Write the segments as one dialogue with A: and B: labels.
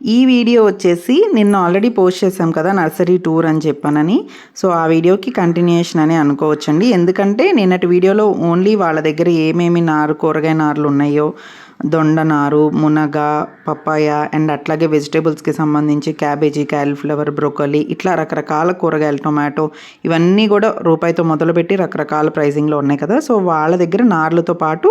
A: ఈ వీడియో వచ్చేసి నిన్న ఆల్రెడీ పోస్ట్ చేశాం కదా నర్సరీ టూర్ అని చెప్పానని. సో ఆ వీడియోకి కంటిన్యూషన్ అని అనుకోవచ్చండి. ఎందుకంటే నిన్నటి వీడియోలో ఓన్లీ వాళ్ళ దగ్గర ఏమేమి నారు కూరగాయ నారులు ఉన్నాయో దొండ నారు మునగ పప్పాయ అండ్ అట్లాగే వెజిటేబుల్స్కి సంబంధించి క్యాబేజీ క్యాలీఫ్లవర్ బ్రోకలీ ఇట్లా రకరకాల కూరగాయలు టొమాటో ఇవన్నీ కూడా రూపాయితో మొదలుపెట్టి రకరకాల ప్రైజింగ్లో ఉన్నాయి కదా. సో వాళ్ళ దగ్గర నార్లతో పాటు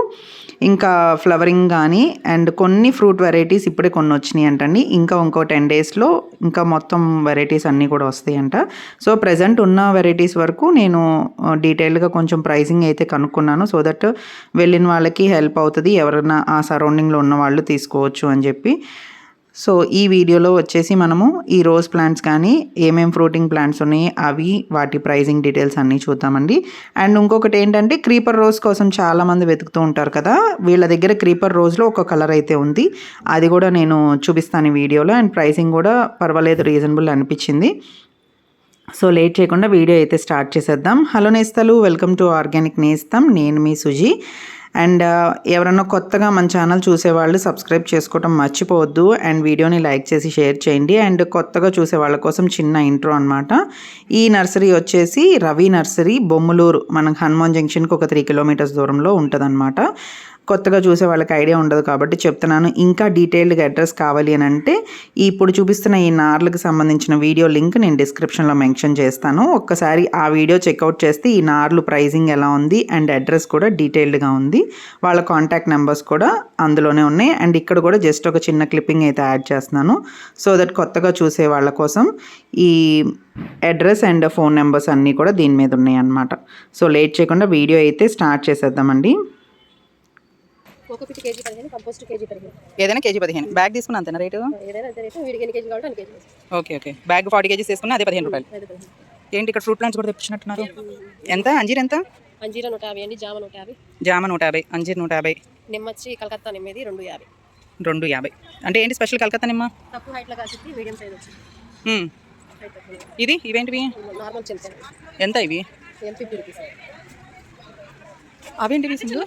A: ఇంకా ఫ్లవరింగ్ కానీ అండ్ కొన్ని ఫ్రూట్ వెరైటీస్ ఇప్పుడే కొన్ని వచ్చినాయి అంటండి. ఇంకా ఇంకో టెన్ డేస్లో ఇంకా మొత్తం వెరైటీస్ అన్నీ కూడా వస్తాయంట. సో ప్రజెంట్ ఉన్న వెరైటీస్ వరకు నేను డీటెయిల్గా కొంచెం ప్రైసింగ్ అయితే కనుక్కున్నాను. సో దట్ వెళ్ళిన వాళ్ళకి హెల్ప్ అవుతుంది. ఎవరైనా ఆ సరౌండింగ్లో ఉన్న వాళ్ళు తీసుకోవచ్చు అని చెప్పి. సో ఈ వీడియోలో వచ్చేసి మనము ఈ రోజ్ ప్లాంట్స్ కానీ ఏమేం ఫ్రూటింగ్ ప్లాంట్స్ ఉన్నాయి అవి వాటి ప్రైజింగ్ డీటెయిల్స్ అన్నీ చూద్దామండి. అండ్ ఇంకొకటి ఏంటంటే క్రీపర్ రోజ్ కోసం చాలామంది వెతుకుతూ ఉంటారు కదా వీళ్ళ దగ్గర క్రీపర్ రోజ్లో ఒక కలర్ అయితే ఉంది. అది కూడా నేను చూపిస్తాను ఈ వీడియోలో అండ్ ప్రైసింగ్ కూడా పర్వాలేదు రీజనబుల్ అనిపించింది. సో లేట్ చేయకుండా వీడియో అయితే స్టార్ట్ చేసేద్దాం. హలో నేస్తాలు వెల్కమ్ టు ఆర్గానిక్ నేస్తాం. నేను మీ సుజీ. అండ్ ఎవరన్నా కొత్తగా మన ఛానల్ చూసేవాళ్ళు సబ్స్క్రైబ్ చేసుకోవటం మర్చిపోవద్దు. అండ్ వీడియోని లైక్ చేసి షేర్ చేయండి. అండ్ కొత్తగా చూసే వాళ్ళ కోసం చిన్న ఇంట్రో అనమాట ఈ నర్సరీ వచ్చేసి రవి నర్సరీ బొమ్మలూరు. మనకు హనుమాన్ జంక్షన్కి ఒక త్రీ కిలోమీటర్స్ దూరంలో ఉంటుందన్నమాట. కొత్తగా చూసే వాళ్ళకి ఐడియా ఉండదు కాబట్టి చెప్తున్నాను. ఇంకా డీటెయిల్డ్గా అడ్రస్ కావాలి అని అంటే ఇప్పుడు చూపిస్తున్న ఈ నార్లకు సంబంధించిన వీడియో లింక్ నేను డిస్క్రిప్షన్లో మెన్షన్ చేస్తాను. ఒక్కసారి ఆ వీడియో చెక్అవుట్ చేస్తే ఈ నార్లు ప్రైజింగ్ ఎలా ఉంది అండ్ అడ్రస్ కూడా డీటెయిల్డ్గా ఉంది. వాళ్ళ కాంటాక్ట్ నెంబర్స్ కూడా అందులోనే ఉన్నాయి. అండ్ ఇక్కడ కూడా జస్ట్ ఒక చిన్న క్లిప్పింగ్ అయితే యాడ్ చేస్తున్నాను. సో దట్ కొత్తగా చూసే వాళ్ళ కోసం ఈ అడ్రస్ అండ్ ఫోన్ నెంబర్స్ అన్నీ కూడా దీని మీద ఉన్నాయి అన్నమాట. సో లేట్ చేయకుండా వీడియో అయితే స్టార్ట్ చేసేద్దామండి.
B: కోకోపిట్ కేజీ పదిహేను కంపోస్ట్ కేజీ పదిహేను.
C: ఏదైనా కేజీ పదిహేను. బ్యాగ్ తీసుకున్నా అంతేనా రేటు?
B: ఏదైనా అంతే రేటు. వీడికి ఎన్ని కేజీ కావాలంటే అన్ని KG
C: okay okay. Bag forty KGs తీసుకున్నా అదే పదిహేను రూపాయలు. ఏంటి ఇక్కడ ఫ్రూట్ ప్లాంట్స్ కూడా తెప్పించినట్టున్నారు? ఎంత? అంజీర్ ఎంత?
B: అంజీరా నూట యాభై అండి జామ నూట యాభై.
C: జామ నూట యాభై అంజీర్ నూట యాభై.
B: నిమ్మచ్చి కలకత్తా నిమ్మది రెండు యాభై.
C: రెండు యాభై. అంటే ఏంటి స్పెషల్ కలకత్తా నిమ్మ?
B: తక్కువ హైట్లో కాసి మీడియం సైజ్ వచ్చింది.
C: ఇది ఇవేంటివి?
B: నార్మల్
C: ఎంత ఇవి? అవేంటి సింధు?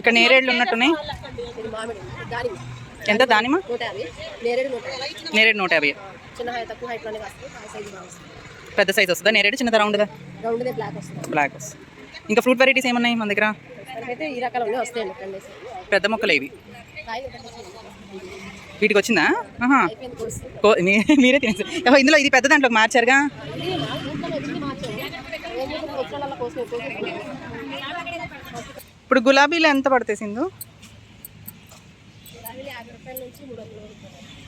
C: ఇక్కడ నేరేళ్ళు ఉన్నట్టున్నాయి. ఎంత
B: దానిమ నేరేడు నూట యాభై.
C: పెద్ద సైజ్ వస్తుందా? నేరేడు చిన్నదా
B: రౌండ్ బ్లాక్ వస్తుంది.
C: ఇంకా ఫ్రూట్ వెరైటీస్ ఏమన్నాయి మన దగ్గర? పెద్ద మొక్కలు ఇవి. వీటికి వచ్చిందా? మీరే తినేసి ఇందులో ఇది పెద్ద దాంట్లో మార్చారుగా
B: ఇది మా ఊర్లో ఎన్ని మార్చాము ఏం చేసిన వచ్చిన కోసం ఎక్కువ
C: ఇప్పుడు గులాబీలు ఎంత పడతాయి సింధు?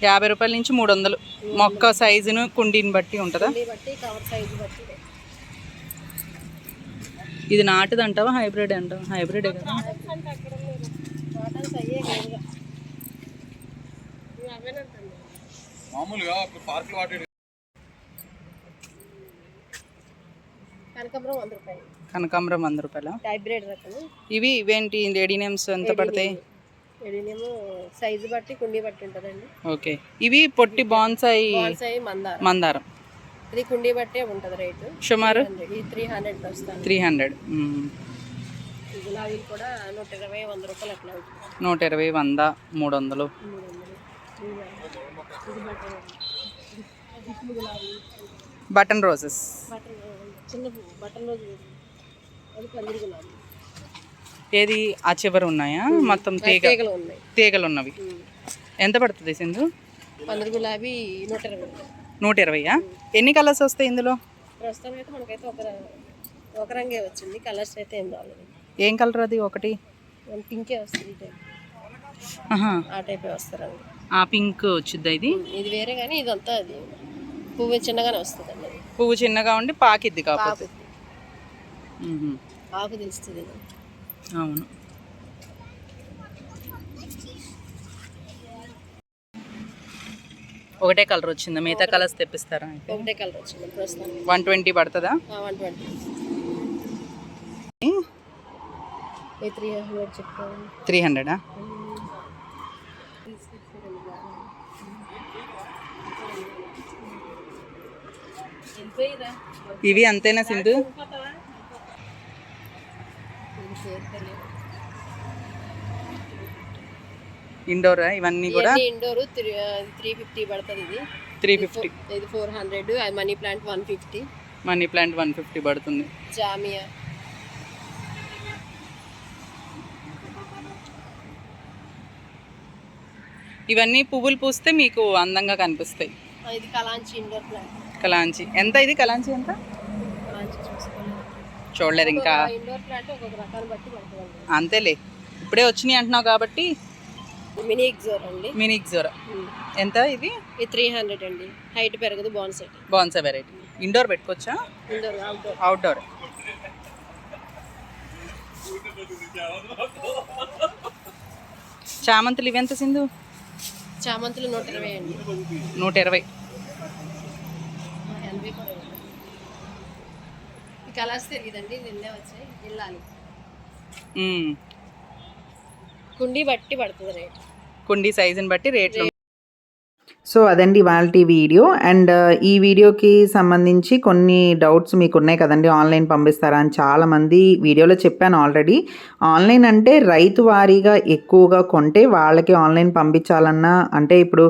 B: యాభై రూపాయల నుంచి మూడు వందలు.
C: మొక్క సైజును కుండీని బట్టి ఉంటుందా? ఇది నాటుది అంటావా హైబ్రిడ్ అంటావా? హైబ్రిడే కదా.
B: కాటన్స్ అయ్యే లేదుగా ఇవి అవేనంటాను కనకాంబరం వంద రూపాయలు.
C: కనకాంబరం వంద రూపాయల?
B: హైబ్రిడ్ రకం.
C: ఇవి ఇవేంటి రెడీ నేమ్స్ ఎంత పడతాయి?
B: ఎడినేమో సైజు బట్టి కుండీ బట్టి ఉంటుందండి.
C: ఓకే. ఇవి పొట్టి బాన్సాయి
B: బాల్సాయి మందారం.
C: మందారం.
B: ఇది కుండీ బట్టే ఉంటుంది రేటు.
C: సుమారు?
B: ఈ త్రీ హండ్రెడ్
C: త్రీ హండ్రెడ్.
B: గులాబీలు కూడా నూట ఇరవై వంద రూపాయలు అట్లా ఉంటుంది
C: నూట ఇరవై వంద మూడు వందలు.
B: ఇది
C: బటన్ రోజెస్.
B: బటన్ చిన్న బటన్ రోజు అది పందిరి గులాబీ
C: ఏది? ఆ చివర ఉన్నాయా? మొత్తం తీగ
B: తీగలు ఉన్నాయి.
C: తీగలు ఉన్నవి ఎంత పడుతుంది సింధు?
B: పందిరి గులాబీ నూట ఇరవై.
C: నూట ఇరవైయా? ఎన్ని కలర్స్ వస్తాయి ఇందులో?
B: ప్రస్తుతం అయితే మనకైతే ఒక ఒక రంగే వచ్చింది. కలర్స్ అయితే ఏం రాలేదు.
C: ఏం కలర్ అది ఒకటి?
B: పింకే వస్తుంది ఈ టైప్.
C: ఆహా.
B: ఆ టైపే వస్తారండి
C: ఆ పింక్ వచ్చిద్దా ఇది?
B: ఇది వేరే కానీ ఇదంతా అది. పువ్వు చిన్నగానే వస్తుంది అండి
C: పువ్వు చిన్నగా ఉండి పాకిద్ది కాకపోతే.
B: ఆకు తెలుస్తుంది
C: అవును. ఒకటే కలర్ వచ్చిందా? మిగతా కలర్స్ తెప్పిస్తారా
B: ఒకటే కలర్ వచ్చింది
C: వన్ ట్వంటీ పడుతుందా?
B: One twenty. త్రీ హండ్రెడ్ చెప్తాను
C: త్రీ హండ్రెడా ఇవి అంతేనా సింధు? ఇండోర్ ఇవన్నీ కూడా?
B: ఇండోర్ త్రీ ఫిఫ్టీ పడుతుంది ఇది.
C: త్రీ ఫిఫ్టీ
B: ఇది four hundred money plant one fifty
C: money plant one fifty పడుతుంది.
B: జామియా.
C: ఇవన్నీ పువ్వులు పూస్తే మీకు అందంగా కనిపిస్తాయి.
B: ఇది కలాంచి ఇండోర్ ప్లాంట్
C: కలాంచి. ఎంత ఇది కలాంచి ఎంత చూడలేరు ఇంకా. అంతేలే. ఇప్పుడే వచ్చినాయి అంటున్నావు కాబట్టి
B: మినీ ఎగ్జోర్ అండి.
C: మినీ. ఎంత ఇది?
B: త్రీ హండ్రెడ్ అండి. హైట్ పెరగదు బాన్సెట్
C: బాన్సా వెరైటీ. ఇండోర్ పెట్టుకోవచ్చా?
B: ఇండోర్ అవుట్డోర్
C: చామంతులు ఇవి ఎంత సింధు?
B: చామంతులు నూట ఇరవై అండి.
C: నూట ఇరవై
B: ఎనభై కూడా ఇవ్వండి. ఈ కలర్స్ తెలియదండి నిన్నే వచ్చాయి వెళ్ళాలి. కుండీ బట్టి పడుతుంది రేట్
C: కుండీ సైజుని బట్టి రేట్లు
A: సో అదండి వాళ్ళ వీడియో. అండ్ ఈ వీడియోకి సంబంధించి కొన్ని డౌట్స్ మీకు ఉన్నాయి కదండి ఆన్లైన్ పంపిస్తారా అని చాలామంది వీడియోలో చెప్పాను ఆల్రెడీ. ఆన్లైన్ అంటే రైతు వారీగా ఎక్కువగా కొంటే వాళ్ళకి ఆన్లైన్ పంపించాలన్నా అంటే ఇప్పుడు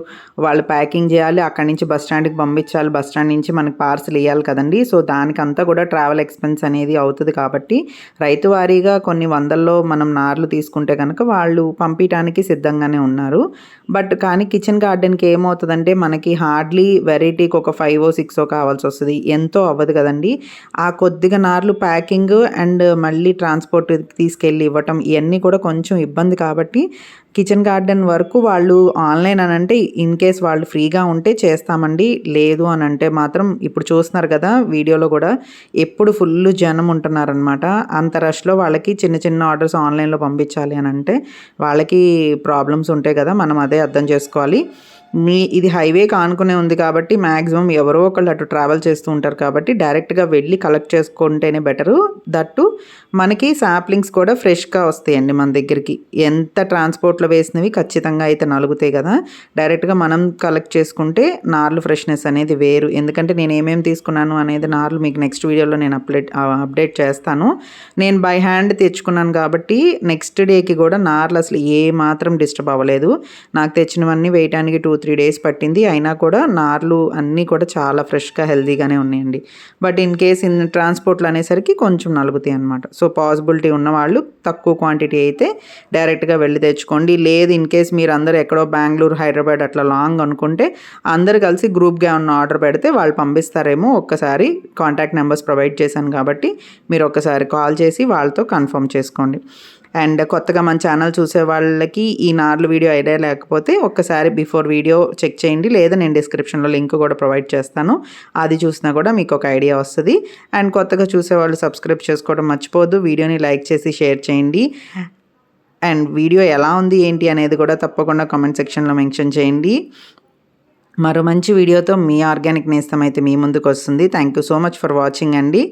A: వాళ్ళు ప్యాకింగ్ చేయాలి అక్కడి నుంచి బస్ స్టాండ్కి పంపించాలి బస్ స్టాండ్ నుంచి మనకి పార్సల్ ఇవ్వాలి కదండి. సో దానికంతా కూడా ట్రావెల్ ఎక్స్పెన్స్ అనేది అవుతుంది కాబట్టి రైతు వారీగా కొన్ని వందల్లో మనం నార్లు తీసుకుంటే కనుక వాళ్ళు పంపించడానికి సిద్ధంగానే ఉన్నారు. బట్ కానీ కిచెన్ గార్డెన్కి ఏమవుతుంది ఏమవుతుందంటే మనకి హార్డ్లీ వెరైటీకి ఒక ఫైవ్ సిక్స్ కావాల్సి వస్తుంది. ఎంతో అవ్వదు కదండి. ఆ కొద్దిగా నార్లు ప్యాకింగ్ అండ్ మళ్ళీ ట్రాన్స్పోర్ట్ తీసుకెళ్ళి ఇవ్వటం ఇవన్నీ కూడా కొంచెం ఇబ్బంది కాబట్టి కిచెన్ గార్డెన్ వరకు వాళ్ళు ఆన్లైన్ అని అంటే ఇన్ కేస్ వాళ్ళు ఫ్రీగా ఉంటే చేస్తామండి. లేదు అని అంటే మాత్రం ఇప్పుడు చూస్తున్నారు కదా వీడియోలో కూడా ఎప్పుడు ఫుల్ జనం ఉంటున్నారనమాట అంత రష్లో వాళ్ళకి చిన్న చిన్న ఆర్డర్స్ ఆన్లైన్లో పంపించాలి అని అంటే వాళ్ళకి ప్రాబ్లమ్స్ ఉంటాయి కదా మనం అదే అర్థం చేసుకోవాలి. మీ ఇది హైవే కానుకునే ఉంది కాబట్టి మ్యాక్సిమం ఎవరో ఒకళ్ళు అటు ట్రావెల్ చేస్తూ ఉంటారు కాబట్టి డైరెక్ట్గా వెళ్ళి కలెక్ట్ చేసుకుంటేనే బెటరు దట్టు మనకి సాప్లింగ్స్ కూడా ఫ్రెష్గా వస్తాయండి మన దగ్గరికి. ఎంత ట్రాన్స్పోర్ట్లో వేసినవి ఖచ్చితంగా అయితే నలుగుతాయి కదా. డైరెక్ట్గా మనం కలెక్ట్ చేసుకుంటే నార్లు ఫ్రెష్నెస్ అనేది వేరు. ఎందుకంటే నేను ఏమేమి తీసుకున్నాను అనేది నార్లు మీకు నెక్స్ట్ వీడియోలో నేను అప్డేట్ అప్డేట్ చేస్తాను. నేను బై హ్యాండ్ తెచ్చుకున్నాను కాబట్టి నెక్స్ట్ డేకి కూడా నార్లు అసలు ఏ మాత్రం డిస్టర్బ్ అవ్వలేదు. నాకు తెచ్చినవన్నీ వేయటానికి టూ త్రీ డేస్ పట్టింది. అయినా కూడా నార్లు అన్నీ కూడా చాలా ఫ్రెష్గా హెల్తీగానే ఉన్నాయండి. బట్ ఇన్ కేస్ ఇన్ ట్రాన్స్పోర్ట్లు అనేసరికి కొంచెం నలుగుతాయి అనమాట సో పాసిబిలిటీ ఉన్నవాళ్ళు తక్కువ క్వాంటిటీ అయితే డైరెక్ట్గా వెళ్ళి తెచ్చుకోండి. లేదు ఇన్ కేస్ మీరు అందరూ ఎక్కడో బెంగళూరు హైదరాబాద్ అట్లా లాంగ్ అనుకుంటే అందరు కలిసి గ్రూప్గా ఉన్న ఆర్డర్ పెడితే వాళ్ళు పంపిస్తారేమో. ఒక్కసారి కాంటాక్ట్ నెంబర్స్ ప్రొవైడ్ చేశాను కాబట్టి మీరు ఒక్కసారి కాల్ చేసి వాళ్ళతో కన్ఫర్మ్ చేసుకోండి. అండ్ కొత్తగా మన ఛానల్ చూసే వాళ్ళకి ఈ నార్లు వీడియో ఐడియా లేకపోతే ఒక్కసారి బిఫోర్ వీడియో చెక్ చేయండి. లేదా నేను డిస్క్రిప్షన్లో లింక్ కూడా ప్రొవైడ్ చేస్తాను. అది చూసినా కూడా మీకు ఒక ఐడియా వస్తుంది. అండ్ కొత్తగా చూసే వాళ్ళు సబ్స్క్రైబ్ చేసుకోవడం మర్చిపోదు వీడియోని లైక్ చేసి షేర్ చేయండి. అండ్ వీడియో ఎలా ఉంది ఏంటి అనేది కూడా తప్పకుండా కామెంట్ సెక్షన్లో మెన్షన్ చేయండి. మరో మంచి వీడియోతో మీ ఆర్గానిక్ నేస్తం అయితే మీ ముందుకు వస్తుంది. Thank you so much for watching అండి.